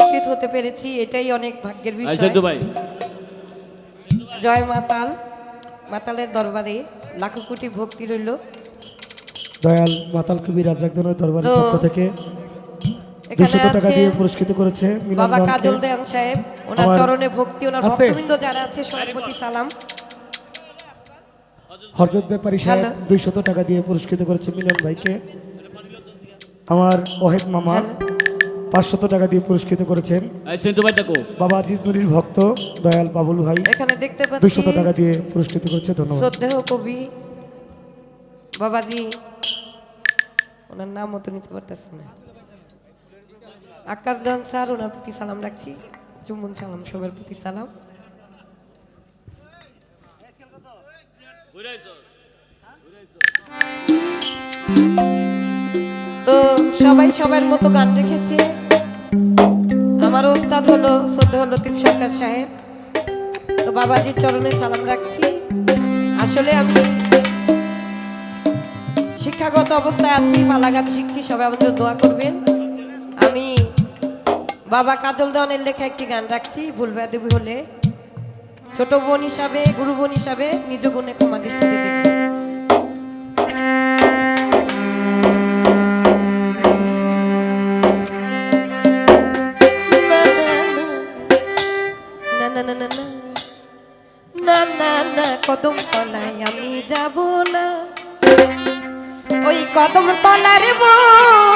উপস্থিত হতে পেরেছি এটাই অনেক ভাগ্যের বিষয়। জয় মাতাল মাতালের দরবারে লাখো কোটি ভক্তি রইল। দয়াল মাতাল কবি রাজাকদনের দরবারের পক্ষ থেকে এখানে টাকা দিয়ে পুরস্কৃত করেছে বাবা কাজল দেয়ান সাহেব ওনার চরণে ভক্তি ওনার ভক্তবৃন্দ যারা আছে সবার সালাম। হরজত ব্যাপারী সাহেব। দুইশত টাকা দিয়ে পুরস্কৃত করেছে মিলন ভাইকে। আমার ওহেদ মামা পাঁচশত টাকা দিয়ে পুরস্কৃত করেছেন। বাবা আজিজ নুরির ভক্ত দয়াল বাবুল ভাই এখানে দেখতে পাচ্ছি টাকা দিয়ে পুরস্কৃত করেছে ধন্যবাদ। শ্রদ্ধেয় কবি বাবাজি ওনার নাম মতো নিতে পারতেছে না। আকাশ দান স্যার ওনার প্রতি সালাম রাখছি। চুম্বন সালাম সবার প্রতি সালাম। তো সবাই সবার মতো গান রেখেছে। আমার ওস্তাদ হলো শ্রদ্ধা হলো লতিফ সরকার সাহেব। তো বাবাজির চরণে সালাম রাখছি। আসলে আমি শিক্ষাগত অবস্থায় আছি পালা গান শিখছি, সবাই আমাদের দোয়া করবেন। আমি বাবা কাজল দেওয়ানের লেখা একটি গান রাখছি, ভুল দেবী হলে। ছোট বোন হিসাবে, গুরু বোন হিসাবে নিজ গুণে ক্ষমা দৃষ্টিতে দেখবেন। না না না না না না না কদম তলায় আমি যাব না। ওই কদম তলার বল